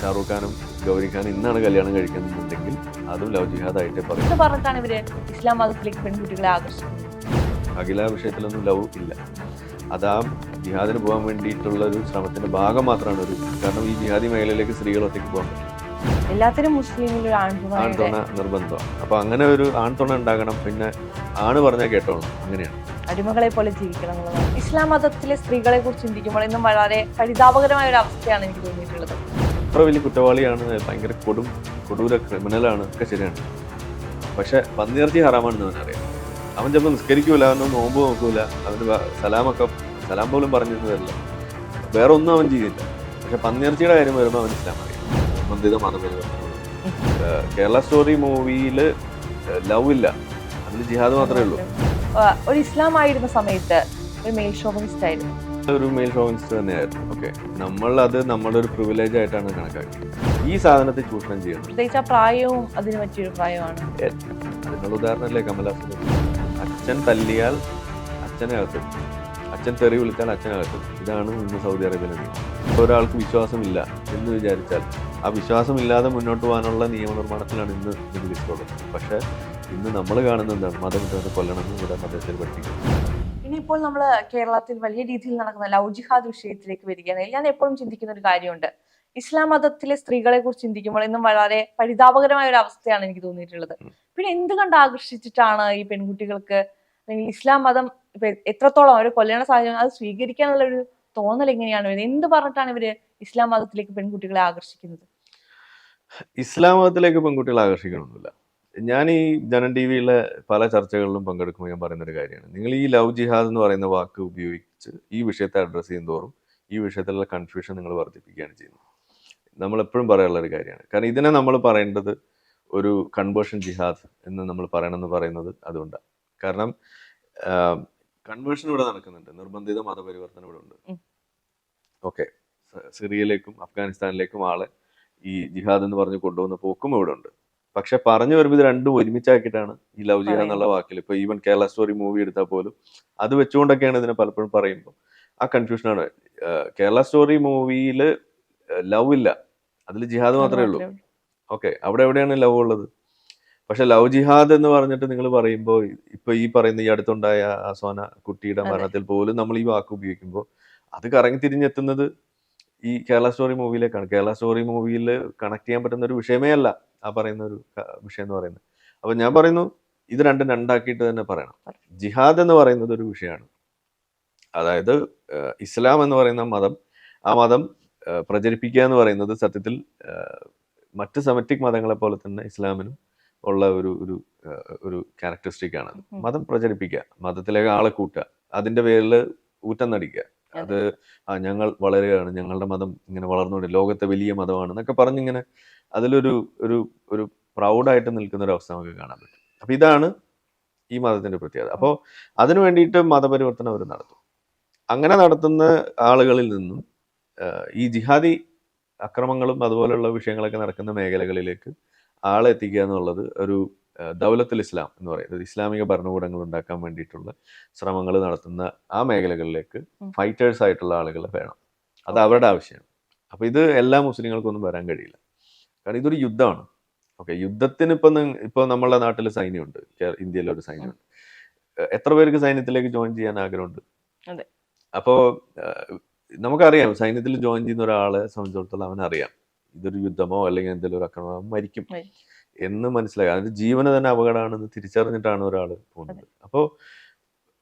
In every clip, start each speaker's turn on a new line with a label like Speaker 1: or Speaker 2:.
Speaker 1: ഷാറൂഖ് ഖാനും ഗൗരി ഖാനും ഇന്നാണ് കല്യാണം കഴിക്കുന്നുണ്ടെങ്കിൽ അതും ലവ് ജിഹാദ് പറയും.
Speaker 2: പറഞ്ഞിട്ടാണ് ഇവർ ഇസ്ലാം മതത്തിലേക്ക് പെൺകുട്ടികളെ ആകർഷിക്കുന്നത്
Speaker 1: അഖില വിഷയത്തിലൊന്നും ലവ് ഇല്ല. അത് ആ ജിഹാദിന് പോകാൻ വേണ്ടിയിട്ടുള്ള ഒരു ശ്രമത്തിന്റെ ഭാഗം മാത്രമാണ് ഒരു കാരണം ഈ ജിഹാദി മേഖലയിലേക്ക് സ്ത്രീകൾ ഒറ്റയ്ക്ക് പോകാൻ പറ്റും
Speaker 2: എല്ലാത്തിനും മുസ്ലിമിൽ
Speaker 1: ആൺതുണ നിർബന്ധമാണ്. അപ്പൊ അങ്ങനെ ഒരു ആൺതുണ ഉണ്ടാകണം. പിന്നെ ആണ് പറഞ്ഞാൽ കേട്ടോളൂ. അങ്ങനെയാണ്.
Speaker 2: അടിമകളെ പോലെ ജീവിക്കണം ഇസ്ലാം മതത്തിലെ സ്ത്രീകളെ കുറിച്ച് ചിന്തിക്കുമ്പോൾ ഇന്നും വളരെ പരിതാപകരമായ ഒരു അവസ്ഥയാണ് എനിക്ക് തോന്നിയിട്ടുള്ളത്.
Speaker 1: അത്ര വലിയ കുറ്റവാളിയാണ് ഭയങ്കര കൊടും കൊടൂര ക്രിമിനലാണ് ഒക്കെ ശരിയാണ്. പക്ഷെ പന്നിയിറച്ചി ഹറാമാണെന്ന് അവനറിയാം അവൻ ചിലപ്പോൾ നിസ്കരിക്കൂല അവൻ നോമ്പ് നോക്കൂല അവന് സലാമൊക്കെ സലാം പോലും പറഞ്ഞിരുന്നു തരില്ല വേറെ ഒന്നും അവൻ ചെയ്തില്ല. പക്ഷെ പന്നിയിറച്ചിയുടെ കാര്യം വരുമ്പോൾ അവൻ ഇസ്ലാം അറിയാം. മന്ദിത മതപരിവർത്തനം കേരള സ്റ്റോറി മൂവിയിൽ ലവ് ഇല്ല. അതിൽ ജിഹാദ് മാത്രമേ ഉള്ളൂ.
Speaker 2: ഒരു ഇസ്ലാം ആയിരുന്ന സമയത്ത് ഒരു മെയിൽ ഷോവനിസ്റ്റ് ആയിരുന്നു
Speaker 1: ഒരു മെയിൽ ഷോവിനിസ്റ്റ് തന്നെയായിരുന്നു. ഓക്കെ നമ്മൾ അത് നമ്മുടെ ഒരു പ്രിവിലേജ് ആയിട്ടാണ് കണക്കാക്കി ഈ സാധനത്തെ ചൂഷണം ചെയ്യണം
Speaker 2: പ്രത്യേകിച്ച് ആ പ്രായവും അതിന് പറ്റിയൊരു പ്രായമാണ്.
Speaker 1: അതിനുള്ള ഉദാഹരണമല്ലേ കമലാസൻ അച്ഛൻ തല്ലിയാൽ അച്ഛനെ അകത്തും. അച്ഛൻ തെറി വിളിച്ചാൽ അച്ഛനെ അകത്തും. ഇതാണ് ഇന്ന് സൗദി ഇപ്പോൾ ഒരാൾക്ക് വിശ്വാസമില്ല എന്ന് വിചാരിച്ചാൽ ആ വിശ്വാസമില്ലാതെ മുന്നോട്ട് പോകാനുള്ള നിയമനിർമ്മാണത്തിലാണ് ഇന്ന് ഇത് നിലവിലുള്ളത് പക്ഷേ ഇന്ന് നമ്മൾ കാണുന്നത് എന്താണ്? മതം കൊല്ലണമെന്ന് ഇവിടെ മതത്തിൽ പഠിപ്പിക്കുന്നത്
Speaker 2: ഇനിയിപ്പോൾ നമ്മൾ കേരളത്തിൽ വലിയ രീതിയിൽ നടക്കുന്ന ലവ് ജിഹാദ് വിഷയത്തിലേക്ക് വരികയാണ് ഞാൻ എപ്പോഴും ചിന്തിക്കുന്ന ഒരു കാര്യമുണ്ട്. ഇസ്ലാം മതത്തിലെ സ്ത്രീകളെ കുറിച്ച് ചിന്തിക്കുമ്പോൾ ഇന്നും വളരെ പരിതാപകരമായ ഒരു അവസ്ഥയാണ് എനിക്ക് തോന്നിയിട്ടുള്ളത്. പിന്നെ എന്തുകൊണ്ട് ആകർഷിച്ചിട്ടാണ് ഈ പെൺകുട്ടികൾക്ക് അല്ലെങ്കിൽ ഇസ്ലാം മതം എത്രത്തോളം അവർ കൊല്ലണ സാഹചര്യം അത് സ്വീകരിക്കാനുള്ള ഒരു തോന്നൽ എങ്ങനെയാണ് വരുന്നത്? എന്ത് പറഞ്ഞിട്ടാണ് ഇവർ ഇസ്ലാം മതത്തിലേക്ക് പെൺകുട്ടികളെ ആകർഷിക്കുന്നത്?
Speaker 1: ഇസ്ലാം മതത്തിലേക്ക് പെൺകുട്ടികളെ ആകർഷിക്കണമെന്നില്ല ഞാൻ ഈ ജനൻ ടി വിയിലെ പല ചർച്ചകളിലും പങ്കെടുക്കുമ്പോൾ ഞാൻ പറയുന്ന ഒരു കാര്യമാണ്. നിങ്ങൾ ഈ ലവ് ജിഹാദ് എന്ന് പറയുന്ന വാക്ക് ഉപയോഗിച്ച് ഈ വിഷയത്തെ അഡ്രസ്സ് ചെയ്യുന്നതോറും ഈ വിഷയത്തിലുള്ള കൺഫ്യൂഷൻ നിങ്ങൾ വർദ്ധിപ്പിക്കുകയാണ് ചെയ്യുന്നത്. നമ്മൾ എപ്പോഴും പറയാനുള്ള ഒരു കാര്യമാണ്. കാരണം ഇതിനെ നമ്മൾ പറയേണ്ടത് ഒരു കൺവേർഷൻ ജിഹാദ് എന്ന് നമ്മൾ പറയണമെന്ന് പറയുന്നത് അതുകൊണ്ടാണ് കാരണം കൺവേർഷൻ ഇവിടെ നടക്കുന്നുണ്ട്. നിർബന്ധിത മതപരിവർത്തനം ഇവിടെ ഉണ്ട്. ഓക്കെ. സിറിയയിലേക്കും അഫ്ഗാനിസ്ഥാനിലേക്കും ആളെ ഈ ജിഹാദ് എന്ന് പറഞ്ഞ് കൊണ്ടുവന്ന പോക്കും ഇവിടെ ഉണ്ട്. പക്ഷെ പറഞ്ഞു വരുമ്പോൾ ഇത് രണ്ടും ഒരുമിച്ചാക്കിയിട്ടാണ് ഈ ലവ് ചെയ്യുക എന്നുള്ള വാക്കിൽ ഇപ്പൊ ഈവൻ കേരള സ്റ്റോറി മൂവി എടുത്താൽ പോലും അത് വെച്ചുകൊണ്ടൊക്കെയാണ് ഇതിനെ പലപ്പോഴും പറയുമ്പോൾ ആ കൺഫ്യൂഷനാണ് കേരള സ്റ്റോറി മൂവിയിൽ ലവ് ഇല്ല. അതിൽ ജിഹാദ് മാത്രമേ ഉള്ളൂ. ഓക്കെ അവിടെ എവിടെയാണ് ലവ് ഉള്ളത്? പക്ഷെ ലവ് ജിഹാദ് എന്ന് പറഞ്ഞിട്ട് നിങ്ങൾ പറയുമ്പോൾ ഇപ്പൊ ഈ പറയുന്ന ഈ അടുത്തുണ്ടായ ആ സോന കുട്ടിയുടെ മരണത്തിൽ പോലും നമ്മൾ ഈ വാക്ക് ഉപയോഗിക്കുമ്പോൾ അത് കറങ്ങി തിരിഞ്ഞെത്തുന്നത് ഈ കേരള സ്റ്റോറി മൂവിയിലേക്കാണ് കേരള സ്റ്റോറി മൂവിയിൽ കണക്ട് ചെയ്യാൻ പറ്റുന്ന ഒരു വിഷയമേ അല്ല. ആ പറയുന്ന ഒരു വിഷയം എന്ന് പറയുന്നത്. അപ്പൊ ഞാൻ പറയുന്നു ഇത് രണ്ടും രണ്ടാക്കിയിട്ട് തന്നെ പറയണം. ജിഹാദ് എന്ന് പറയുന്നത് ഒരു വിഷയമാണ്. അതായത് ഇസ്ലാം എന്ന് പറയുന്ന മതം ആ മതം പ്രചരിപ്പിക്കുക എന്ന് പറയുന്നത് സത്യത്തിൽ മറ്റ് സെമറ്റിക് മതങ്ങളെ പോലെ തന്നെ ഇസ്ലാമിനും ഉള്ള ഒരു ഒരു ഒരു ക്യാരക്ടറിസ്റ്റിക് ആണ് മതം പ്രചരിപ്പിക്കുക മതത്തിലേക്ക് ആളെ കൂട്ടുക അതിന്റെ പേരിൽ ഊറ്റം നടിക്കുക. അത്. ഞങ്ങൾ വളരുകയാണ്. ഞങ്ങളുടെ മതം ഇങ്ങനെ വളർന്നുകൊണ്ട് ലോകത്തെ വലിയ മതമാണ് എന്നൊക്കെ പറഞ്ഞിങ്ങനെ അതിലൊരു ഒരു ഒരു പ്രൗഡായിട്ട് നിൽക്കുന്ന ഒരു അവസ്ഥ നമുക്ക് കാണാൻ പറ്റും. അപ്പം ഇതാണ് ഈ മതത്തിന്റെ പ്രത്യേകത. അപ്പോൾ അതിനു വേണ്ടിയിട്ട് മതപരിവർത്തനം അവർ നടത്തും. അങ്ങനെ നടത്തുന്ന ആളുകളിൽ നിന്നും ഈ ജിഹാദി അക്രമങ്ങളും അതുപോലെയുള്ള വിഷയങ്ങളൊക്കെ നടക്കുന്ന മേഖലകളിലേക്ക് ആളെത്തിക്കുക എന്നുള്ളത് ഒരു ദൗലത്തുൽ ഇസ്ലാം എന്ന് പറയുന്നത് ഇസ്ലാമിക ഭരണകൂടങ്ങൾ ഉണ്ടാക്കാൻ വേണ്ടിയിട്ടുള്ള ശ്രമങ്ങൾ നടത്തുന്ന ആ മേഖലകളിലേക്ക് ഫൈറ്റേഴ്സ് ആയിട്ടുള്ള ആളുകൾ വേണം. അത് അവരുടെ ആവശ്യമാണ്. അപ്പോൾ ഇത് എല്ലാ മുസ്ലിങ്ങൾക്കൊന്നും വരാൻ കഴിയില്ല. കാരണം ഇതൊരു യുദ്ധമാണ്. ഓക്കെ യുദ്ധത്തിന് ഇപ്പം ഇപ്പോൾ ഇപ്പൊ നമ്മളുടെ നാട്ടിൽ സൈന്യമുണ്ട്. ഇന്ത്യയിൽ ഒരു സൈന്യമുണ്ട്. എത്ര പേർക്ക് സൈന്യത്തിലേക്ക് ജോയിൻ ചെയ്യാൻ ആഗ്രഹമുണ്ട്?
Speaker 2: അപ്പോൾ
Speaker 1: അപ്പോ നമുക്കറിയാം സൈന്യത്തിൽ ജോയിൻ ചെയ്യുന്ന ഒരാളെ സംബന്ധിച്ചിടത്തോളം അവനറിയാം. ഇതൊരു യുദ്ധമോ അല്ലെങ്കിൽ എന്തെങ്കിലും ഒരു മരിക്കും.
Speaker 2: മരിക്കും.
Speaker 1: എന്ന് മനസ്സിലായി. അതിന്റെ ജീവന് തന്നെ അപകടമാണെന്ന് തിരിച്ചറിഞ്ഞിട്ടാണ് ഒരാൾ പോകുന്നത്. അപ്പോൾ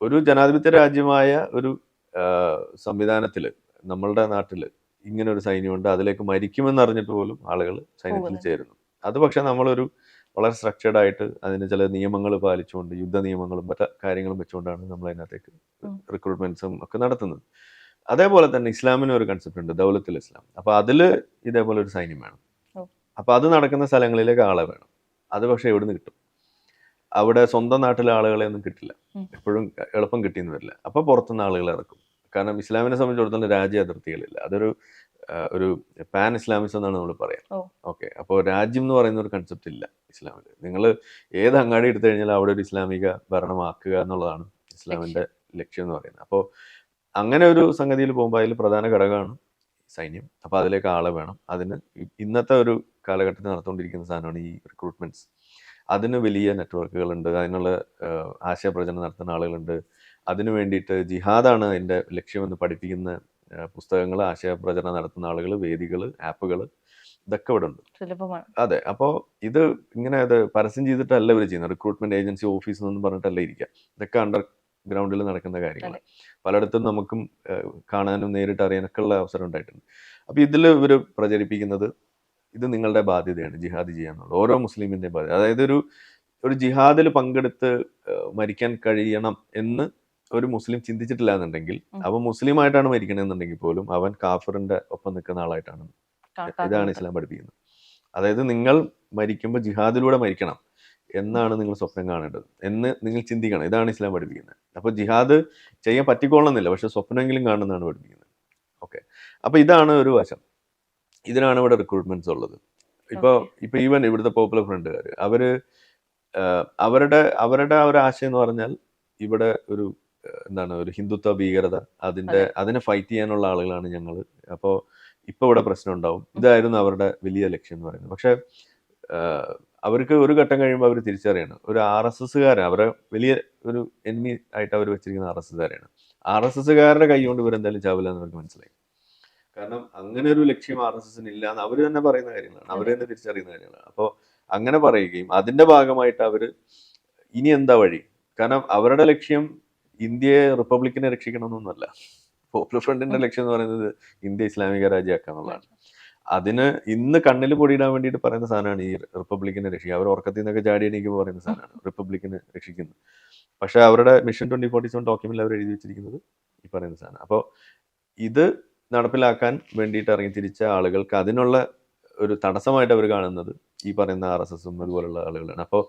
Speaker 1: ഒരു ജനാധിപത്യ രാജ്യമായ ഒരു സംവിധാനത്തിൽ നമ്മളുടെ നാട്ടിൽ ഇങ്ങനെ ഒരു സൈന്യമുണ്ട് അതിലേക്ക് മരിക്കുമെന്ന് അറിഞ്ഞിട്ട് പോലും ആളുകൾ സൈന്യത്തിൽ. ചേരുന്നു. അത് പക്ഷെ നമ്മളൊരു വളരെ സ്ട്രക്ചേർഡ് ആയിട്ട് അതിന് ചില നിയമങ്ങൾ പാലിച്ചുകൊണ്ട് യുദ്ധ നിയമങ്ങളും മറ്റു കാര്യങ്ങളും വെച്ചുകൊണ്ടാണ് നമ്മൾ അതിനകത്തേക്ക്. റിക്രൂട്ട്മെന്റ്സും ഒക്കെ നടത്തുന്നത്. അതേപോലെ തന്നെ ഇസ്ലാമിന് ഒരു കൺസെപ്റ്റ് ഉണ്ട് ദൗലത്തുൽ ഇസ്ലാം. അപ്പൊ അതിൽ ഇതേപോലെ ഒരു സൈന്യം വേണം. അപ്പൊ അത് നടക്കുന്ന സ്ഥലങ്ങളിലേക്ക് ആളെ വേണം. അത് പക്ഷെ നിന്ന് കിട്ടും. അവിടെ സ്വന്തം നാട്ടിലെ ആളുകളെ ഒന്നും കിട്ടില്ല. എപ്പോഴും എളുപ്പം കിട്ടിയെന്ന് വരില്ല. അപ്പൊ പുറത്തുനിന്ന് ആളുകളെ ഇറക്കും. കാരണം ഇസ്ലാമിനെ സംബന്ധിച്ചിടത്തോളം രാജ്യ അതിർത്തികളില്ല. അതൊരു ഒരു പാൻ ഇസ്ലാമിസം എന്നാണ് നമ്മൾ പറയാം. ഓക്കെ. അപ്പോൾ രാജ്യം എന്ന് പറയുന്ന ഒരു കൺസെപ്റ്റ് ഇല്ല ഇസ്ലാമിൽ നിങ്ങൾ ഏത് അങ്ങാടി എടുത്തു കഴിഞ്ഞാൽ അവിടെ ഒരു ഇസ്ലാമിക ഭരണമാക്കുക എന്നുള്ളതാണ് ഇസ്ലാമിന്റെ ലക്ഷ്യം എന്ന് പറയുന്നത്. അപ്പോൾ അങ്ങനെ ഒരു സംഗതിയിൽ പോകുമ്പോൾ അതിൽ പ്രധാന ഘടകമാണ് സൈന്യം. അപ്പോൾ അതിലേക്ക് ആളെ വേണം. അതിന് ഇന്നത്തെ ഒരു കാലഘട്ടത്തിൽ നടന്നുകൊണ്ടിരിക്കുന്ന സാധനമാണ് ഈ റിക്രൂട്ട്മെന്റ്സ് അതിന് വലിയ നെറ്റ്വർക്കുകളുണ്ട് അതിനുള്ള ആശയപ്രചരണം നടത്തുന്ന ആളുകളുണ്ട്. അതിനു വേണ്ടിയിട്ട് ജിഹാദാണ് അതിന്റെ ലക്ഷ്യമെന്ന് പഠിപ്പിക്കുന്ന പുസ്തകങ്ങൾ ആശയപ്രചരണം നടത്തുന്ന ആളുകൾ വേദികൾ ആപ്പുകൾ ഇതൊക്കെ ഇവിടെ ഉണ്ട്. അതെ അപ്പോൾ ഇത് ഇങ്ങനെ അത് പരസ്യം ചെയ്തിട്ടല്ല ഇവർ ചെയ്യുന്നത്. റിക്രൂട്ട്മെന്റ് ഏജൻസി ഓഫീസ് എന്നൊന്നും പറഞ്ഞിട്ടല്ല ഇരിക്കുക. ഇതൊക്കെ അണ്ടർ ഗ്രൗണ്ടിൽ നടക്കുന്ന കാര്യങ്ങൾ പലയിടത്തും നമുക്കും കാണാനും നേരിട്ട് അറിയാനൊക്കെ ഉള്ള അവസരം ഉണ്ടായിട്ടുണ്ട്. അപ്പോൾ ഇതിൽ ഇവർ പ്രചരിപ്പിക്കുന്നത് ഇത് നിങ്ങളുടെ ബാധ്യതയാണ് ജിഹാദ് ചെയ്യാന്നുള്ളത്. ഓരോ മുസ്ലിമിന്റെ ബാധ്യത. അതായത് ഒരു ഒരു ജിഹാദിൽ പങ്കെടുത്ത് മരിക്കാൻ കഴിയണം എന്ന് ഒരു മുസ്ലിം ചിന്തിച്ചിട്ടില്ല എന്നുണ്ടെങ്കിൽ അവൻ മുസ്ലിം ആയിട്ടാണ് മരിക്കണമെന്നുണ്ടെങ്കിൽ പോലും അവൻ കാഫറിന്റെ ഒപ്പം നിൽക്കുന്ന ആളായിട്ടാണ് ഇതാണ് ഇസ്ലാം പഠിപ്പിക്കുന്നത്. അതായത് നിങ്ങൾ മരിക്കുമ്പോൾ ജിഹാദിലൂടെ മരിക്കണം എന്നാണ് നിങ്ങൾ സ്വപ്നം കാണേണ്ടത് എന്ന് നിങ്ങൾ ചിന്തിക്കണം. ഇതാണ് ഇസ്ലാം പഠിപ്പിക്കുന്നത്. അപ്പോൾ ജിഹാദ് ചെയ്യാൻ പറ്റിക്കോളണമെന്നില്ല പക്ഷെ സ്വപ്നമെങ്കിലും കാണുന്നതാണ് പഠിപ്പിക്കുന്നത്. ഓക്കെ. അപ്പോൾ ഇതാണ് ഒരു വശം. ഇതിനാണ് ഇവിടെ റിക്രൂട്ട്മെന്റ്സ് ഉള്ളത്. ഇപ്പൊ
Speaker 2: ഇപ്പോൾ
Speaker 1: ഇപ്പൊ ഈവൻ ഇവിടുത്തെ പോപ്പുലർ ഫ്രണ്ടുകാർ അവർ ആഹ്, അവരുടെ അവരുടെ ഒരു ആശയം എന്ന് പറഞ്ഞാൽ ഇവിടെ ഒരു എന്താണ് ഒരു ഹിന്ദുത്വ ഭീകരത അതിന്റെ അതിനെ ഫൈറ്റ് ചെയ്യാനുള്ള ആളുകളാണ് ഞങ്ങൾ അപ്പോൾ ഇപ്പൊ ഇവിടെ പ്രശ്നം ഉണ്ടാവും. ഇതായിരുന്നു അവരുടെ വലിയ ലക്ഷ്യം എന്ന് പറയുന്നത്. പക്ഷെ അവർക്ക് ഒരു ഘട്ടം കഴിയുമ്പോൾ അവർ തിരിച്ചറിയണം. ഒരു ആർ എസ് എസ്സുകാരൻ അവരെ വലിയ ഒരു എനിമി ആയിട്ട് അവർ വെച്ചിരിക്കുന്ന ആർ എസ് എസ്സുകാരാണ്. ആർ എസ് എസ്സുകാരുടെ കൈ കൊണ്ട് ഇവരെന്തായാലും ചാവില്ല എന്ന് അവർക്ക് മനസ്സിലായി. കാരണം അങ്ങനെ ഒരു ലക്ഷ്യം ആർ എസ് എസിന് ഇല്ല എന്ന് അവർ തന്നെ പറയുന്ന കാര്യങ്ങളാണ്. അവർ തന്നെ തിരിച്ചറിയുന്ന കാര്യങ്ങളാണ്. അപ്പോൾ അങ്ങനെ പറയുകയും അതിന്റെ ഭാഗമായിട്ട് അവർ ഇനി എന്താ വഴി? കാരണം അവരുടെ ലക്ഷ്യം ഇന്ത്യയെ റിപ്പബ്ലിക്കിനെ രക്ഷിക്കണമെന്നൊന്നുമല്ല. പോപ്പുലർ ഫ്രണ്ടിന്റെ ലക്ഷ്യം എന്ന് പറയുന്നത് ഇന്ത്യ ഇസ്ലാമിക രാജ്യമാക്കുക എന്നുള്ളതാണ്. അതിന് ഇന്ന് കണ്ണിൽ പൊടിയിടാൻ വേണ്ടിയിട്ട് പറയുന്ന സാധനമാണ് ഈ റിപ്പബ്ലിക്കിനെ രക്ഷിക്കുക. അവർ ഉറക്കത്തിൽ നിന്നൊക്കെ ചാടി എണീക്കുമ്പോൾ പറയുന്ന സാധനമാണ് റിപ്പബ്ലിക്കിനെ രക്ഷിക്കുന്നത്. പക്ഷേ അവരുടെ മിഷൻ ട്വന്റി ഫോർട്ടി സെവൻ ഡോക്യുമെന്റിൽ അവർ എഴുതി വെച്ചിരിക്കുന്നത് ഈ പറയുന്ന സാധനം അപ്പോൾ ഇത് നടപ്പിലാക്കാൻ വേണ്ടിയിട്ട് ഇറങ്ങി തിരിച്ച ആളുകൾക്ക് അതിനുള്ള ഒരു തടസ്സമായിട്ട് അവർ കാണുന്നത് ഈ പറയുന്ന ആർ എസ് എസും അതുപോലുള്ള ആളുകളാണ്. അപ്പോൾ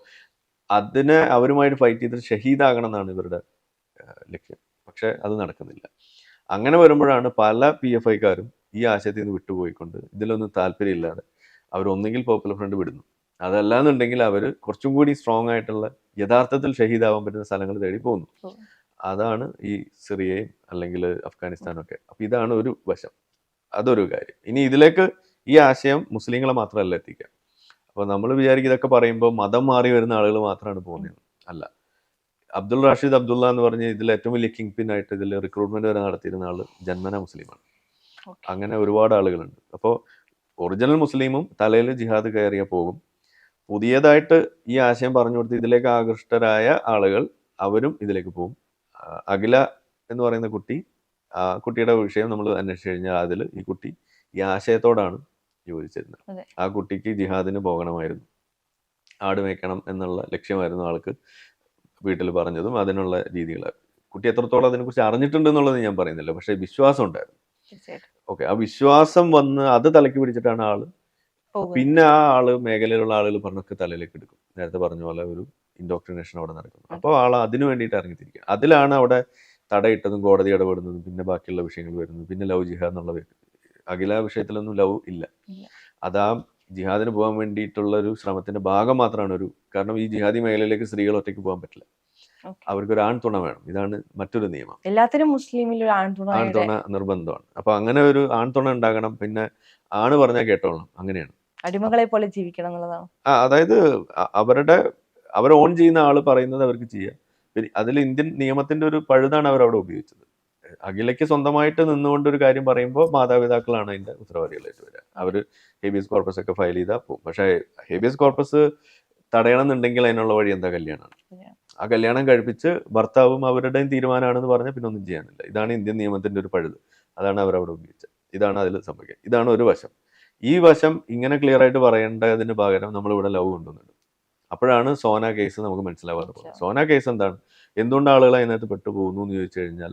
Speaker 1: അതിനെ അവരുമായിട്ട് ഫൈറ്റ് ചെയ്തിട്ട് ഷഹീദാകണം എന്നാണ് ഇവരുടെ ലക്ഷ്യം. പക്ഷെ അത് നടക്കുന്നില്ല. അങ്ങനെ വരുമ്പോഴാണ് പല പി എഫ് ഐക്കാരും ഈ ആശയത്തിൽ നിന്ന് വിട്ടുപോയിക്കൊണ്ട് ഇതിലൊന്നും താല്പര്യമില്ലാതെ അവർ ഒന്നുകിൽ പോപ്പുലർ ഫ്രണ്ട് വിടുന്നു. അതല്ലാന്നുണ്ടെങ്കിൽ അവർ കുറച്ചും കൂടി സ്ട്രോങ് ആയിട്ടുള്ള യഥാർത്ഥത്തിൽ ഷഹീദാവാൻ പറ്റുന്ന സ്ഥലങ്ങൾ തേടി പോകുന്നു.
Speaker 2: പോകും.
Speaker 1: അതാണ് ഈ സിറിയയും അല്ലെങ്കിൽ അഫ്ഗാനിസ്ഥാനും ഒക്കെ അപ്പം ഇതാണ് ഒരു വശം. അതൊരു കാര്യം. ഇനി ഇതിലേക്ക് ഈ ആശയം മുസ്ലിങ്ങളെ മാത്രമല്ല എത്തിക്കുക. അപ്പോൾ നമ്മൾ വിചാരിക്കും ഇതൊക്കെ പറയുമ്പോൾ മതം മാറി വരുന്ന ആളുകൾ മാത്രമാണ് പോകുന്നത്. അല്ല. അബ്ദുൾ റാഷിദ് അബ്ദുള്ള എന്ന് പറഞ്ഞ ഇതിൽ ഏറ്റവും വലിയ കിങ് പിൻ ആയിട്ട് ഇതിൽ റിക്രൂട്ട്മെന്റ് വരെ നടത്തിയിരുന്ന ആൾ ജന്മന മുസ്ലിമാണ്. അങ്ങനെ ഒരുപാട് ആളുകളുണ്ട്. അപ്പോൾ ഒറിജിനൽ മുസ്ലിമും തലയിൽ ജിഹാദ് കയറിയ പോകും. പുതിയതായിട്ട് ഈ ആശയം പറഞ്ഞു കൊടുത്ത് ഇതിലേക്ക് ആകൃഷ്ടരായ ആളുകൾ അവരും ഇതിലേക്ക് പോകും. അഖില എന്ന് പറയുന്ന കുട്ടി ആ കുട്ടിയുടെ വിഷയം നമ്മൾ അന്വേഷിച്ചു കഴിഞ്ഞാൽ അതിൽ ഈ കുട്ടി ഈ ആശയത്തോടാണ് യോജിച്ചിരുന്നത്. ആ കുട്ടിക്ക് ജിഹാദിന് പോകണമായിരുന്നു. ആട് മേക്കണം എന്നുള്ള ലക്ഷ്യമായിരുന്നു ആൾക്ക് വീട്ടിൽ പറഞ്ഞതും അതിനുള്ള രീതികൾ. കുട്ടി എത്രത്തോളം അതിനെക്കുറിച്ച് അറിഞ്ഞിട്ടുണ്ട് എന്നുള്ളത് ഞാൻ പറയുന്നില്ല പക്ഷേ വിശ്വാസം ഉണ്ടായിരുന്നു. ഓക്കെ ആ വിശ്വാസം വന്ന് അത് തലയ്ക്ക് പിടിച്ചിട്ടാണ്
Speaker 2: ആൾ
Speaker 1: പിന്നെ ആ ആൾ മേഖലയിലുള്ള ആളുകൾ പറഞ്ഞൊക്കെ തലയിലേക്ക് എടുക്കും. നേരത്തെ പറഞ്ഞ പോലെ ഒരു ഇൻഡോക്ട്രിനേഷൻ അവിടെ നടക്കുന്നു അപ്പോൾ ആൾ അതിനു വേണ്ടിയിട്ട് ഇറങ്ങിത്തിരിക്കുക അതിലാണ് അവിടെ തടയിട്ടതും കോടതി ഇടപെടുന്നതും പിന്നെ ബാക്കിയുള്ള വിഷയങ്ങൾ വരുന്നത്. പിന്നെ ലവ് ജിഹാദ് എന്നുള്ള അഖില വിഷയത്തിലൊന്നും ലവ് ഇല്ല. അതാ ജിഹാദിന് പോകാൻ വേണ്ടിയിട്ടുള്ള ഒരു ശ്രമത്തിന്റെ ഭാഗം മാത്രമാണ് ഒരു കാരണം ഈ ജിഹാദി മേഖലയിലേക്ക് സ്ത്രീകൾ ഒറ്റയ്ക്ക് പോകാൻ പറ്റില്ല. അവർക്ക് ഒരു ആൺതുണ വേണം. ഇതാണ് മറ്റൊരു നിയമം.
Speaker 2: എല്ലാത്തിനും മുസ്ലിമിൽ ഒരു
Speaker 1: ആൺതുണ നിർബന്ധമാണ്. അപ്പൊ അങ്ങനെ ഒരു ആൺതുണ ഉണ്ടാകണം. പിന്നെ ആണ് പറഞ്ഞാൽ കേട്ടോളണം അങ്ങനെയാണ്.
Speaker 2: അടിമകളെ പോലെ ജീവിക്കണം എന്നുള്ളതാണ്?
Speaker 1: അതായത് അവരുടെ അവർ ഓൺ ചെയ്യുന്ന ആൾ പറയുന്നത് അവർക്ക് ചെയ്യാം. പിന്നെ അതിൽ ഇന്ത്യൻ നിയമത്തിന്റെ ഒരു പഴുതാണ് അവർ അവിടെ ഉപയോഗിച്ചത്. അഖിലയ്ക്ക് സ്വന്തമായിട്ട് നിന്നുകൊണ്ട് ഒരു കാര്യം പറയുമ്പോൾ മാതാപിതാക്കളാണ് അതിന്റെ ഉത്തരവാദികളായിട്ട് വരിക. അവർ ഹേബിയസ് കോർപ്പസ് ഒക്കെ ഫയൽ ചെയ്താൽ പോകും പക്ഷേ ഹേബിയസ് കോർപ്പസ് തടയണം എന്നുണ്ടെങ്കിൽ അതിനുള്ള വഴി എന്താ കല്യാണമാണ്
Speaker 2: കല്യാണം.
Speaker 1: ആ കല്യാണം കഴിപ്പിച്ച് ഭർത്താവും അവരുടെയും തീരുമാനമാണെന്ന് പറഞ്ഞാൽ പിന്നെ ഒന്നും ചെയ്യാനില്ല. ഇതാണ് ഇന്ത്യൻ നിയമത്തിന്റെ ഒരു പഴുത്. അതാണ് അവരവിടെ ഉപയോഗിച്ചത്. ഇതാണ് അതിൽ സംഭവിക്കുക. ഇതാണ് ഒരു വശം. ഈ വശം ഇങ്ങനെ ക്ലിയർ ആയിട്ട് പറയേണ്ടതിന് പകരം നമ്മൾ ഇവിടെ ലവ് കൊണ്ടുവന്നിട്ടുണ്ട്. അപ്പോഴാണ് സോന കേസ് നമുക്ക് മനസ്സിലാവാതെ പോകുന്നത്. സോന കേസ് എന്താണ്? എന്തുകൊണ്ട് ആളുകൾ അതിനകത്ത് പെട്ടുപോകുന്നു എന്ന് ചോദിച്ചു കഴിഞ്ഞാൽ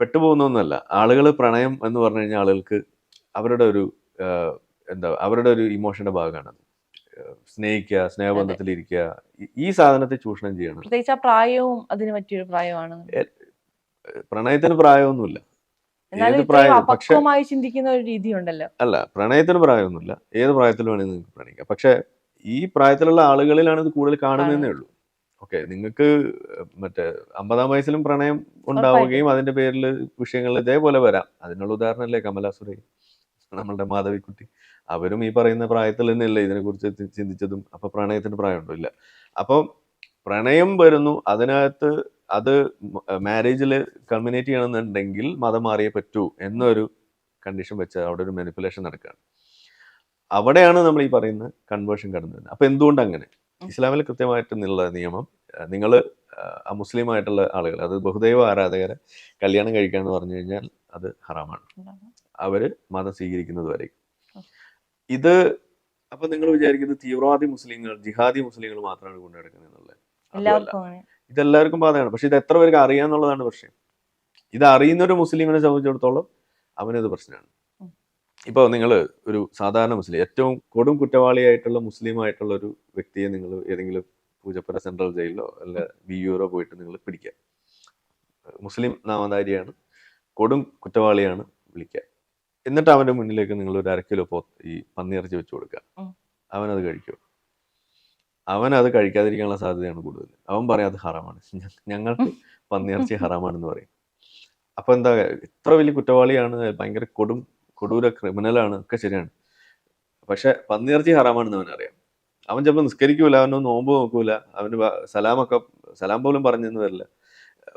Speaker 1: പെട്ടുപോകുന്നൊന്നുമല്ല. ആളുകൾ പ്രണയം എന്ന് പറഞ്ഞു കഴിഞ്ഞാൽ ആളുകൾക്ക് അവരുടെ ഒരു എന്താ അവരുടെ ഒരു ഇമോഷന്റെ ഭാഗമാണ് സ്നേഹിക്കുക സ്നേഹബന്ധത്തിൽ ഇരിക്കുക ഈ സാധനത്തെ ചൂഷണം ചെയ്യണം.
Speaker 2: പ്രത്യേകിച്ച് ആ പ്രായവും അതിന് പറ്റിയൊരു പ്രായമാണ്.
Speaker 1: പ്രണയത്തിന് പ്രായമൊന്നുമില്ല.
Speaker 2: എന്നാലും
Speaker 1: ഏത്
Speaker 2: ഇത്രയും
Speaker 1: പ്രായം പക്ഷെ
Speaker 2: ചിന്തിക്കുന്ന ഒരു രീതി ഉണ്ടല്ലോ
Speaker 1: അല്ല പ്രണയത്തിന് പ്രായമൊന്നുമില്ല. ഏത് പ്രായത്തിൽ വേണമെങ്കിൽ നിങ്ങൾക്ക് പ്രണയിക്കാം. പക്ഷെ ഈ പ്രായത്തിലുള്ള ആളുകളിലാണ് ഇത് കൂടുതൽ കാണുന്നതെന്നേ ഉള്ളൂ. ഓക്കെ നിങ്ങൾക്ക് മറ്റേ അമ്പതാം വയസ്സിലും പ്രണയം ഉണ്ടാവുകയും അതിന്റെ പേരിൽ വിഷയങ്ങൾ ഇതേപോലെ വരാം. അതിനുള്ള ഉദാഹരണമല്ലേ കമലാസുരൈ നമ്മളുടെ മാധവിക്കുട്ടി. അവരും ഈ പറയുന്ന പ്രായത്തിൽ തന്നെയല്ലേ ഇതിനെക്കുറിച്ച് കുറിച്ച് ചിന്തിച്ചതും അപ്പൊ പ്രണയത്തിന് പ്രായമുണ്ടോ? ഇല്ല. അപ്പം പ്രണയം വരുന്നു അതിനകത്ത് അത് മാരേജിൽ കമ്മ്യൂണേറ്റ് ചെയ്യണമെന്നുണ്ടെങ്കിൽ മതം മാറിയേ പറ്റൂ എന്നൊരു കണ്ടീഷൻ വെച്ച് അവിടെ ഒരു മെനിപ്പുലേഷൻ നടക്കുകയാണ്. അവിടെയാണ് നമ്മൾ ഈ പറയുന്ന കൺവേർഷൻ കടന്നു വരുന്നത് അപ്പൊ എന്തുകൊണ്ട് അങ്ങനെ ഇസ്ലാമിൽ കൃത്യമായിട്ട് നിന്നുള്ള നിയമം നിങ്ങൾ മുസ്ലിം ആയിട്ടുള്ള ആളുകൾ അത് ബഹുദൈവ ആരാധകരെ കല്യാണം കഴിക്കുക എന്ന് പറഞ്ഞു കഴിഞ്ഞാൽ അത് ഹറാമാണ്. അവർ മതം സ്വീകരിക്കുന്നത് വരെ. ഇത് അപ്പൊ നിങ്ങൾ വിചാരിക്കുന്നത് തീവ്രവാദി മുസ്ലിങ്ങൾ ജിഹാദി മുസ്ലിങ്ങൾ മാത്രമാണ് കൊണ്ടുനടക്കുന്നത് എന്നുള്ളത്? ഇതെല്ലാവർക്കും ബാധകമാണ് പക്ഷെ ഇത് എത്ര പേർക്ക് അറിയാന്നുള്ളതാണ് പ്രശ്നം. ഇത് അറിയുന്ന ഒരു മുസ്ലിമിനെ സംബന്ധിച്ചിടത്തോളം അവനത് പ്രശ്നമാണ്.
Speaker 2: ഉം.
Speaker 1: ഇപ്പൊ നിങ്ങൾ ഒരു സാധാരണ മുസ്ലിം ഏറ്റവും കൊടും കുറ്റവാളിയായിട്ടുള്ള മുസ്ലിം ആയിട്ടുള്ള ഒരു വ്യക്തിയെ നിങ്ങൾ ഏതെങ്കിലും പൂജപ്പുര സെൻട്രൽ ജയിലിലോ അല്ല വിയൂറോ പോയിട്ട് നിങ്ങൾ പിടിക്കുക. മുസ്ലിം നാമധാരിയാണ് കൊടും കുറ്റവാളിയാണ് വിളിക്കുക. എന്നിട്ട് അവന്റെ മുന്നിലേക്ക് നിങ്ങൾ ഒരു അരക്കിലോ പോ ഈ പന്നിയിറച്ചി വെച്ച് കൊടുക്കുക. അവനത് കഴിക്കും. അവൻ അത് കഴിക്കാതിരിക്കാനുള്ള സാധ്യതയാണ് കൂടുതൽ അവൻ പറയാം അത് ഹറാമാണ്. ഞങ്ങൾക്ക് പന്നിയിറച്ചി ഹറാമാണെന്ന് പറയും. അപ്പൊ എന്താ ഇത്ര വലിയ കുറ്റവാളിയാണ് ഭയങ്കര കൊടും കൊടൂര ക്രിമിനലാണ് ഒക്കെ ശരിയാണ്. പക്ഷെ പന്നിയിറച്ചി ഹറാമാണെന്ന് അവൻ അറിയാം അവൻ ചിലപ്പോൾ നിസ്കരിക്കൂല അവനൊന്നും നോമ്പ് നോക്കൂല അവന് സലാമൊക്കെ സലാം പോലും പറഞ്ഞെന്ന് വരില്ല.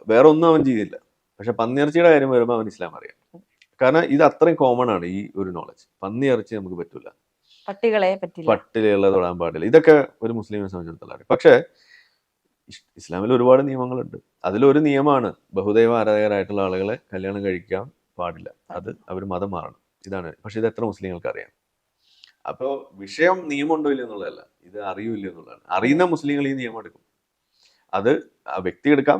Speaker 1: വേറെ ഒന്നും അവൻ ചെയ്തില്ല. പക്ഷെ പന്നിയിറച്ചിയുടെ കാര്യം വരുമ്പോൾ അവൻ ഇസ്ലാം അറിയാം. കാരണം ഇത് അത്രയും കോമൺ ആണ് ഈ ഒരു നോളജ് പന്നിയിറച്ചി നമുക്ക് പറ്റൂല.
Speaker 2: പട്ടികളെ പറ്റില്ല.
Speaker 1: പട്ടികളെ തൊടാൻ പാടില്ല. ഇതൊക്കെ ഒരു മുസ്ലിമിനെ സംബന്ധിച്ചിടത്തോളം പക്ഷേ ഇസ്ലാമിൽ ഒരുപാട് നിയമങ്ങളുണ്ട്. അതിലൊരു നിയമമാണ് ബഹുദൈവ ആരാധകരായിട്ടുള്ള ആളുകളെ കല്യാണം കഴിക്കാൻ പാടില്ല. അത് അവർ മതം മാറണം. ഇതാണ്. പക്ഷെ ഇത് എത്ര മുസ്ലിങ്ങൾക്ക് അറിയാം അപ്പോൾ വിഷയം നിയമമുണ്ടോ ഇല്ല എന്നുള്ളതല്ല ഇത് അറിയില്ല എന്നുള്ളതാണ്. അറിയുന്ന മുസ്ലിങ്ങൾ ഈ നിയമം എടുക്കും. അത് ആ വ്യക്തി എടുക്കാം.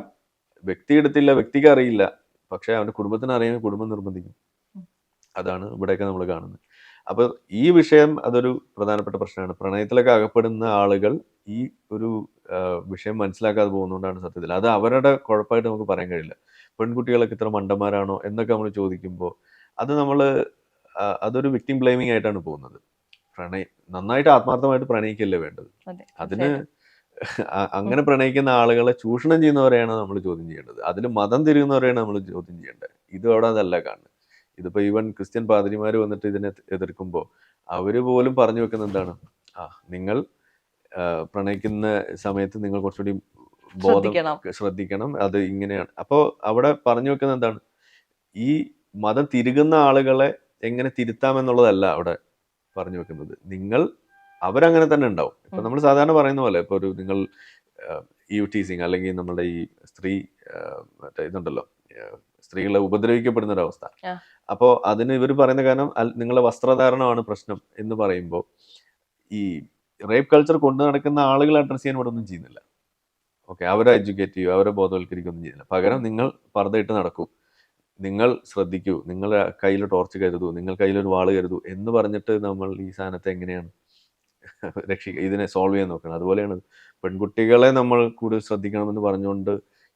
Speaker 1: വ്യക്തി എടുത്തില്ല വ്യക്തിക്ക് അറിയില്ല. പക്ഷെ അവന്റെ കുടുംബത്തിന് അറിയാൻ കുടുംബം നിർബന്ധിക്കും. അതാണ് ഇവിടെയൊക്കെ നമ്മൾ കാണുന്നത്. അപ്പോൾ ഈ വിഷയം അതൊരു പ്രധാനപ്പെട്ട പ്രശ്നമാണ്. പ്രണയത്തിലൊക്കെ അകപ്പെടുന്ന ആളുകൾ ഈ ഒരു വിഷയം മനസ്സിലാക്കാതെ പോകുന്നതുകൊണ്ടാണ് സത്യത്തിൽ. അത് അവരുടെ കുഴപ്പമായിട്ട് നമുക്ക് പറയാൻ കഴിയില്ല. പെൺകുട്ടികളൊക്കെ ഇത്ര മണ്ടന്മാരാണോ എന്നൊക്കെ നമ്മൾ ചോദിക്കുമ്പോൾ അത് നമ്മൾ അതൊരു വിക്ടിം ബ്ലെയിമിംഗ് ആയിട്ടാണ് പോകുന്നത്. പ്രണയ നന്നായിട്ട് ആത്മാർത്ഥമായിട്ട് പ്രണയിക്കല്ലേ വേണ്ടത്?
Speaker 2: അതെ
Speaker 1: അതിന് അങ്ങനെ പ്രണയിക്കുന്ന ആളുകളെ ചൂഷണം ചെയ്യുന്നവരെയാണ് നമ്മൾ ചോദ്യം ചെയ്യേണ്ടത്. അതിൽ മതം തിരിയുന്നവരെയാണ് നമ്മൾ ചോദ്യം ചെയ്യേണ്ടത്. ഇത് അവിടെ അതല്ല കാണുന്നത്. ഇതിപ്പോ ഈവൻ ക്രിസ്ത്യൻ പാതിരിമാർ വന്നിട്ട് ഇതിനെ എതിർക്കുമ്പോൾ അവർ പോലും പറഞ്ഞു വെക്കുന്ന എന്താണ്? ആ നിങ്ങൾ പ്രണയിക്കുന്ന സമയത്ത് നിങ്ങൾ കുറച്ചുകൂടി ബോധം
Speaker 2: ശ്രദ്ധിക്കണം.
Speaker 1: ശ്രദ്ധിക്കണം. അത് ഇങ്ങനെയാണ്. അപ്പോൾ അവിടെ പറഞ്ഞു വെക്കുന്ന എന്താണ്? ഈ മതം തിരുകുന്ന ആളുകളെ എങ്ങനെ തിരുത്താമെന്നുള്ളതല്ല അവിടെ പറഞ്ഞു വെക്കുന്നത്. നിങ്ങൾ അവരങ്ങനെ തന്നെ ഉണ്ടാവും. ഇപ്പൊ നമ്മൾ സാധാരണ പറയുന്ന പോലെ ഇപ്പൊ ഒരു നിങ്ങൾ യു ടീസിങ് അല്ലെങ്കിൽ നമ്മുടെ ഈ സ്ത്രീ മറ്റേ ഇതുണ്ടല്ലോ സ്ത്രീകളെ ഉപദ്രവിക്കപ്പെടുന്ന ഒരു അവസ്ഥ.
Speaker 2: അപ്പോ
Speaker 1: അപ്പോൾ അതിന് ഇവർ പറയുന്ന കാരണം നിങ്ങളുടെ നിങ്ങളെ വസ്ത്രധാരണമാണ് പ്രശ്നം എന്ന് പറയുമ്പോൾ ഈ റേപ്പ് കൾച്ചർ കൊണ്ടു നടക്കുന്ന ആളുകൾ അഡ്രസ് ചെയ്യാൻ ഇവിടെ ഒന്നും ചെയ്യുന്നില്ല. ഓക്കെ അവരെ എഡ്യൂക്കേറ്റ് ചെയ്യും അവരെ ബോധവൽക്കരിക്കുകയൊന്നും ചെയ്യുന്നില്ല. പകരം നിങ്ങൾ പർദ്ദയിട്ട് നടക്കൂ. നിങ്ങൾ ശ്രദ്ധിക്കൂ നിങ്ങളുടെ കയ്യിൽ ടോർച്ച് കരുതൂ നിങ്ങൾ കയ്യിൽ ഒരു വാൾ കരുതൂ എന്ന് പറഞ്ഞിട്ട് നമ്മൾ ഈ സാധനത്തെ എങ്ങനെയാണ് രക്ഷിക്ക ഇതിനെ സോൾവ് ചെയ്യാൻ നോക്കണം അതുപോലെയാണ് പെൺകുട്ടികളെ നമ്മൾ കൂടുതൽ ശ്രദ്ധിക്കണമെന്ന് പറഞ്ഞുകൊണ്ട്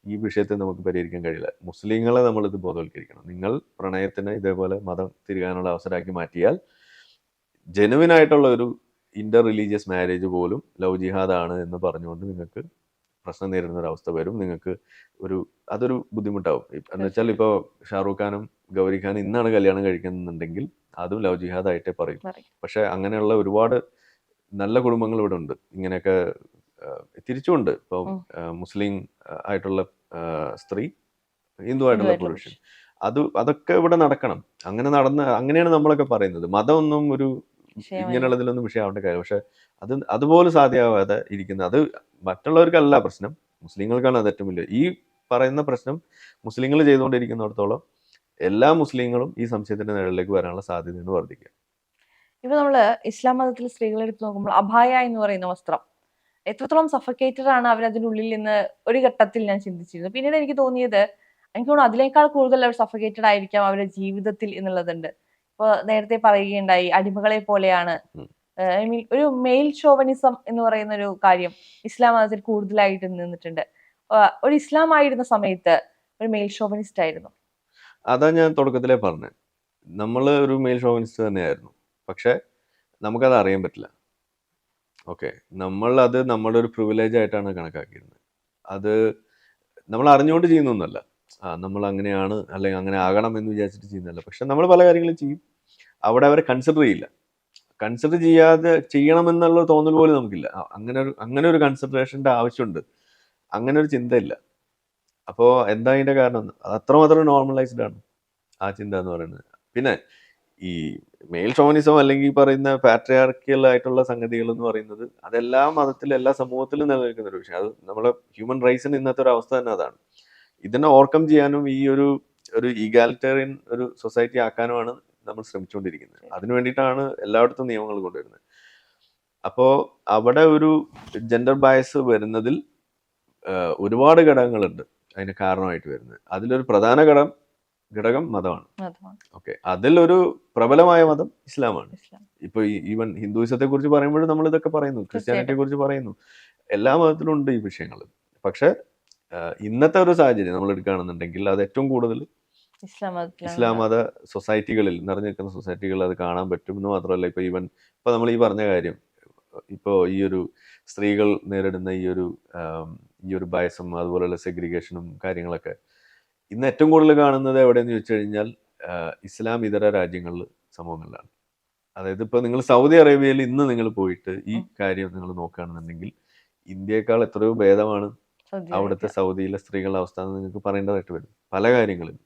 Speaker 1: ഈ വിഷയത്തെ നമുക്ക് പരിഹരിക്കാൻ കഴിയില്ല. മുസ്ലിങ്ങളെ നമ്മൾ ഇത് ബോധവൽക്കരിക്കണം. നിങ്ങൾ പ്രണയത്തിന് ഇതേപോലെ മതം തിരികാനുള്ള അവസരമാക്കി മാറ്റിയാൽ ജെനുവിൻ ആയിട്ടുള്ള ഒരു ഇന്റർ റിലീജിയസ് മാരേജ് പോലും ലവ് ജിഹാദ് ആണ് എന്ന് പറഞ്ഞുകൊണ്ട് നിങ്ങൾക്ക് പ്രശ്നം നേരിടുന്ന ഒരു അവസ്ഥ വരും. നിങ്ങൾക്ക് ഒരു അതൊരു ബുദ്ധിമുട്ടാവും. ഇപ്പ- എന്ന് വെച്ചാൽ ഇപ്പോൾ ഷാറൂഖ് ഖാനും ഗൗരി ഖാനും ഇന്നാണ് കല്യാണം കഴിക്കുന്നുണ്ടെങ്കിൽ അതും ലവ് ജിഹാദ് ആയിട്ടേ പറയും. പക്ഷെ അങ്ങനെയുള്ള ഒരുപാട് നല്ല കുടുംബങ്ങൾ ഇവിടെ ഉണ്ട്. ഇങ്ങനെയൊക്കെ തിരിച്ചുണ്ട് ഇപ്പോൾ മുസ്ലിം ആയിട്ടുള്ള സ്ത്രീ ഹിന്ദു ആയിട്ടുള്ള പുരുഷൻ. അത് അതൊക്കെ ഇവിടെ നടക്കണം. അങ്ങനെ നടന്ന് അങ്ങനെയാണ് നമ്മളൊക്കെ പറയുന്നത്. മതമൊന്നും ഒരു. ഇങ്ങനെയുള്ളതിലൊന്നും വിഷയമാവേണ്ട കാര്യം പക്ഷെ അത് അതുപോലെ സാധ്യമാവാതെ ഇരിക്കുന്ന അത് മറ്റുള്ളവർക്കല്ല പ്രശ്നം മുസ്ലിങ്ങൾക്കാണ് അത് ഏറ്റവും വലിയ ഈ പറയുന്ന പ്രശ്നം മുസ്ലിങ്ങൾ ചെയ്തുകൊണ്ടിരിക്കുന്നിടത്തോളം എല്ലാ മുസ്ലിങ്ങളും ഈ സംശയത്തിന്റെ നിഴലിലേക്ക് വരാനുള്ള സാധ്യതയാണ് വർദ്ധിക്കുക.
Speaker 2: ഇപ്പൊ നമ്മൾ ഇസ്ലാം മതത്തിൽ സ്ത്രീകളെ എടുത്ത് നോക്കുമ്പോൾ അഭായ എന്ന് പറയുന്ന വസ്ത്രം എത്രത്തോളം സഫക്കേറ്റഡ് ആണ് അവർ അതിനുള്ളിൽ നിന്ന് ഒരു ഘട്ടത്തിൽ ഞാൻ ചിന്തിച്ചിരുന്നു. പിന്നീട് എനിക്ക് തോന്നിയത് എനിക്ക് തോന്നുന്നു അതിനേക്കാൾ കൂടുതൽ അവർ സഫക്കേറ്റഡ് ആയിരിക്കാം അവരുടെ ജീവിതത്തിൽ എന്നുള്ളതുണ്ട്. ഇപ്പൊ നേരത്തെ പറയുകയുണ്ടായി അടിമകളെ പോലെയാണ്. ഐ മീൻ ഒരു മെയിൽ ഷോവനിസം എന്ന് പറയുന്ന ഒരു കാര്യം ഇസ്ലാം മതത്തിൽ കൂടുതലായിട്ട് നിന്നിട്ടുണ്ട്. ഒരു ഇസ്ലാം ആയിരുന്ന സമയത്ത് ഒരു മെയിൽ ഷോവനിസ്റ്റ് ആയിരുന്നു
Speaker 1: അതാ ഞാൻ തുടക്കത്തിലേ പറഞ്ഞത് നമ്മൾ ഒരു മെയിൽ ഷോവനിസ്റ്റ് തന്നെയായിരുന്നു. പക്ഷെ നമുക്കത് അറിയാൻ പറ്റില്ല. ഓക്കെ. നമ്മൾ അത് നമ്മളൊരു ഒരു പ്രിവിലേജ് ആയിട്ടാണ് കണക്കാക്കിയിരുന്നത് അത് നമ്മൾ അറിഞ്ഞുകൊണ്ട് ചെയ്യുന്നൊന്നുമല്ല. നമ്മൾ അങ്ങനെയാണ് അല്ലെങ്കിൽ അങ്ങനെ ആകണം എന്ന് വിചാരിച്ചിട്ട് ചെയ്യുന്നതല്ല. പക്ഷെ നമ്മൾ പല കാര്യങ്ങളും ചെയ്യും. അവിടെ അവരെ കൺസിഡർ ചെയ്യില്ല. കൺസിഡർ ചെയ്യാതെ ചെയ്യണമെന്നുള്ള തോന്നൽ പോലും നമുക്കില്ല. അങ്ങനെ ഒരു അങ്ങനെ ഒരു കൺസിഡറേഷന്റെ ആവശ്യമുണ്ട്. അങ്ങനെ ഒരു ചിന്തയില്ല. അപ്പോൾ എന്താ അതിന്റെ കാരണം? അത് അത്രമാത്രം നോർമലൈസ്ഡ് ആണ് ആ ചിന്ത എന്ന് പറയുന്നത്. പിന്നെ ഈ മെയിൽ ഷോണിസം അല്ലെങ്കിൽ പറയുന്ന പാട്രിയാർക്കിയൽ ആയിട്ടുള്ള സംഗതികൾ എന്ന് പറയുന്നത് അതെല്ലാം മതത്തിലും എല്ലാ സമൂഹത്തിലും നിലനിൽക്കുന്ന ഒരു വിഷയം. അത് നമ്മളെ ഹ്യൂമൻ റൈറ്റ്സിന് ഇന്നത്തെ ഒരു അവസ്ഥ തന്നെ അതാണ്. ഇതിനെ ഓവർകം ചെയ്യാനും ഈ ഒരു ഒരു ഈഗാലിറ്റേറിയൻ ഒരു സൊസൈറ്റി ആക്കാനുമാണ് നമ്മൾ ശ്രമിച്ചുകൊണ്ടിരിക്കുന്നത്. അതിനു വേണ്ടിയിട്ടാണ് എല്ലായിടത്തും നിയമങ്ങൾ കൊണ്ടുവരുന്നത്. അപ്പോൾ അവിടെ ഒരു ജെൻഡർ ബയസ് വരുന്നതിൽ ഒരുപാട് ഘടകങ്ങളുണ്ട് അതിന് കാരണമായിട്ട് വരുന്നത്. അതിലൊരു പ്രധാന ഘടകം ഘടകം മതമാണ്. ഓക്കെ. അതിലൊരു പ്രബലമായ മതം ഇസ്ലാമാണ്.
Speaker 2: ഇസ്ലാം.
Speaker 1: ഇപ്പൊ ഈവൻ ഹിന്ദുയിസത്തെ കുറിച്ച് പറയുമ്പോഴും നമ്മൾ ഇതൊക്കെ പറയുന്നു. ക്രിസ്ത്യാനിറ്റിയെ കുറിച്ച് പറയുന്നു. എല്ലാ മതത്തിലും ഉണ്ട് ഈ വിഷയങ്ങൾ. പക്ഷെ ഇന്നത്തെ ഒരു സാഹചര്യം നമ്മൾ എടുക്കുകയാണെന്നുണ്ടെങ്കിൽ അത് ഏറ്റവും കൂടുതൽ
Speaker 2: ഇസ്ലാം
Speaker 1: മത സൊസൈറ്റികളിൽ നിറഞ്ഞു നിൽക്കുന്ന സൊസൈറ്റികളിൽ അത് കാണാൻ പറ്റും എന്ന് മാത്രമല്ല ഇപ്പൊ ഈവൻ ഇപ്പൊ നമ്മൾ ഈ പറഞ്ഞ കാര്യം ഇപ്പോ ഈ ഒരു സ്ത്രീകൾ നേരിടുന്ന ഈ ഒരു ഈ ഒരു ബയസും അതുപോലെയുള്ള സെഗ്രിഗേഷനും കാര്യങ്ങളൊക്കെ ഇന്ന് ഏറ്റവും കൂടുതൽ കാണുന്നത് എവിടെയെന്ന് ചോദിച്ചു കഴിഞ്ഞാൽ ഇസ്ലാം ഇതര രാജ്യങ്ങളിൽ സമൂഹങ്ങളിലാണ്. അതായത് ഇപ്പൊ നിങ്ങൾ സൗദി അറേബ്യയിൽ ഇന്ന് നിങ്ങൾ പോയിട്ട് ഈ കാര്യം നിങ്ങൾ നോക്കുകയാണെന്നുണ്ടെങ്കിൽ ഇന്ത്യയെക്കാൾ എത്രയോ ഭേദമാണ് അവിടുത്തെ സൗദിയിലെ സ്ത്രീകളുടെ അവസ്ഥ എന്ന് നിങ്ങൾക്ക് പറയേണ്ടതായിട്ട് വരും. പല കാര്യങ്ങളും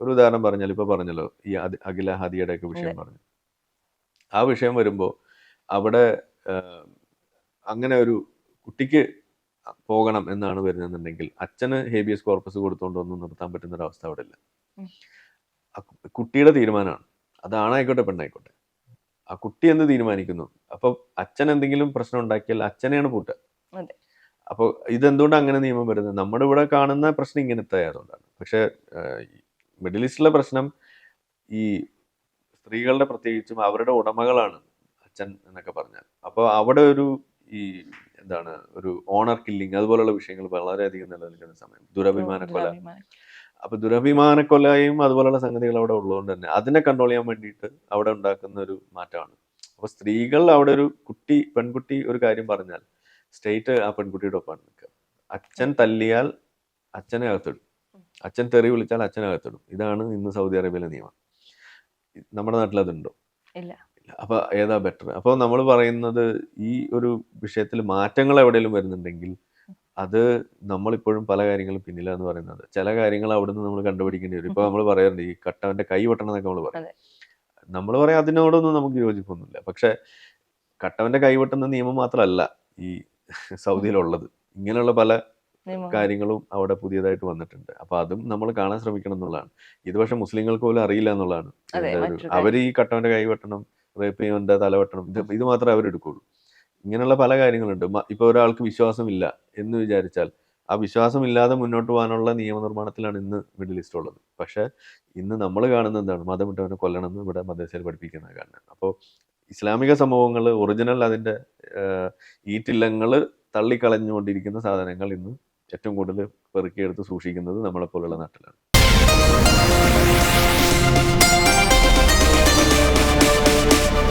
Speaker 1: ഒരു ഉദാഹരണം പറഞ്ഞാൽ ഇപ്പൊ പറഞ്ഞല്ലോ ഈ അഖില ഹദിയുടെ ഒക്കെ വിഷയം പറഞ്ഞു. ആ വിഷയം വരുമ്പോ അവിടെ അങ്ങനെ ഒരു കുട്ടിക്ക് പോകണം എന്നാണ് വരുന്നതെന്നുണ്ടെങ്കിൽ അച്ഛന് ഹേബിയസ് കോർപ്പസ് കൊടുത്തുകൊണ്ടൊന്നും നിർത്താൻ പറ്റുന്ന ഒരു അവസ്ഥ അവിടെ ഇല്ല കുട്ടിയുടെ തീരുമാനമാണ്. അത് ആണായിക്കോട്ടെ പെണ്ണായിക്കോട്ടെ. ആ കുട്ടി എന്ത് തീരുമാനിക്കുന്നു? അപ്പൊ അച്ഛൻ എന്തെങ്കിലും പ്രശ്നം ഉണ്ടാക്കിയാൽ അച്ഛനെയാണ് പൂട്ടുക. അപ്പോൾ ഇതെന്തുകൊണ്ട് അങ്ങനെ നിയമം വരുന്നത്? നമ്മുടെ ഇവിടെ കാണുന്ന പ്രശ്നം ഇങ്ങനത്തെ ആയതുകൊണ്ടാണ് പക്ഷേ മിഡിൽ ഈസ്റ്റിലെ പ്രശ്നം ഈ സ്ത്രീകളുടെ പ്രത്യേകിച്ചും അവരുടെ ഉടമകളാണ് അച്ഛൻ എന്നൊക്കെ പറഞ്ഞാൽ. അപ്പോൾ അവിടെ ഒരു ഈ എന്താണ് ഒരു ഓണർ കില്ലിങ് അതുപോലുള്ള വിഷയങ്ങൾ വളരെയധികം നിലനിൽക്കുന്ന സമയം. ദുരഭിമാന കൊല.
Speaker 2: ദുരഭിമാനം.
Speaker 1: അപ്പൊ ദുരഭിമാന കൊലയും അതുപോലുള്ള സംഗതികൾ അവിടെ ഉള്ളതുകൊണ്ട് തന്നെ അതിനെ കൺട്രോൾ ചെയ്യാൻ വേണ്ടിയിട്ട് അവിടെ ഉണ്ടാക്കുന്ന ഒരു മാറ്റമാണ്. അപ്പൊ സ്ത്രീകൾ അവിടെ ഒരു കുട്ടി പെൺകുട്ടി ഒരു കാര്യം പറഞ്ഞാൽ സ്റ്റേറ്റ് ആ പെൺകുട്ടിയുടെ ഒപ്പമാണ് നിൽക്കുക. അച്ഛൻ തല്ലിയാൽ അച്ഛനെ അകത്തിടും. അച്ഛൻ തെറി വിളിച്ചാൽ അച്ഛനെ അകത്തിടും. ഇതാണ് ഇന്ന് സൗദി അറേബ്യയിലെ നിയമം. നമ്മുടെ നാട്ടിൽ അതുണ്ടോ?
Speaker 2: ഇല്ല.
Speaker 1: അപ്പൊ ഏതാ ബെറ്റർ അപ്പോൾ നമ്മൾ പറയുന്നത് ഈ ഒരു വിഷയത്തിൽ മാറ്റങ്ങൾ എവിടെയെങ്കിലും വരുന്നുണ്ടെങ്കിൽ അത് നമ്മളിപ്പോഴും പല കാര്യങ്ങളും പിന്നിലാന്ന് പറയുന്നത്. ചില കാര്യങ്ങൾ അവിടുന്ന് നമ്മൾ കണ്ടുപിടിക്കേണ്ടി വരും. ഇപ്പൊ നമ്മൾ പറയാറുണ്ട് ഈ കട്ടവന്റെ കൈ വെട്ടണം എന്നൊക്കെ നമ്മൾ പറയും. നമ്മൾ പറയാം അതിനോടൊന്നും നമുക്ക് യോജിപ്പൊന്നുമില്ല. പക്ഷെ കട്ടവന്റെ കൈ വെട്ടുന്ന നിയമം മാത്രമല്ല ഈ സൗദിയിലുള്ളത്. ഇങ്ങനെയുള്ള പല കാര്യങ്ങളും അവിടെ പുതിയതായിട്ട് വന്നിട്ടുണ്ട്. അപ്പൊ അതും നമ്മൾ കാണാൻ ശ്രമിക്കണം എന്നുള്ളതാണ്. ഇത് പക്ഷെ മുസ്ലിങ്ങൾക്ക് പോലും അറിയില്ല എന്നുള്ളതാണ്. അവർ ഈ കട്ടവന്റെ കൈ വെട്ടണം റേപ്പ് ചെയ്യുന്നവന്റെ തല വെട്ടണം ഇത് മാത്രമേ അവരെടുക്കുള്ളൂ ഇങ്ങനെയുള്ള പല കാര്യങ്ങളുണ്ട്. ഇപ്പൊ ഒരാൾക്ക് വിശ്വാസമില്ല എന്ന് വിചാരിച്ചാൽ ആ വിശ്വാസം ഇല്ലാതെ മുന്നോട്ട് പോകാനുള്ള നിയമനിർമ്മാണത്തിലാണ് ഇന്ന് മിഡിൽ ഈസ്റ്റ് ഉള്ളത്. പക്ഷെ ഇന്ന് നമ്മൾ കാണുന്ന എന്താണ്? മതം വിട്ടവനെ കൊല്ലണം എന്ന് ഇവിടെ മദ്രസയിൽ പഠിപ്പിക്കുന്ന കാണുന്നത് അപ്പോൾ ഇസ്ലാമിക സമൂഹങ്ങൾ ഒറിജിനൽ അതിന്റെ ഈറ്റില്ലങ്ങൾ തള്ളിക്കളഞ്ഞുകൊണ്ടിരിക്കുന്ന സാധനങ്ങൾ ഇന്ന് ഏറ്റവും കൂടുതൽ പെറുക്കിയെടുത്ത് സൂക്ഷിക്കുന്നത് നമ്മളെ പോലുള്ള നാട്ടിലാണ്.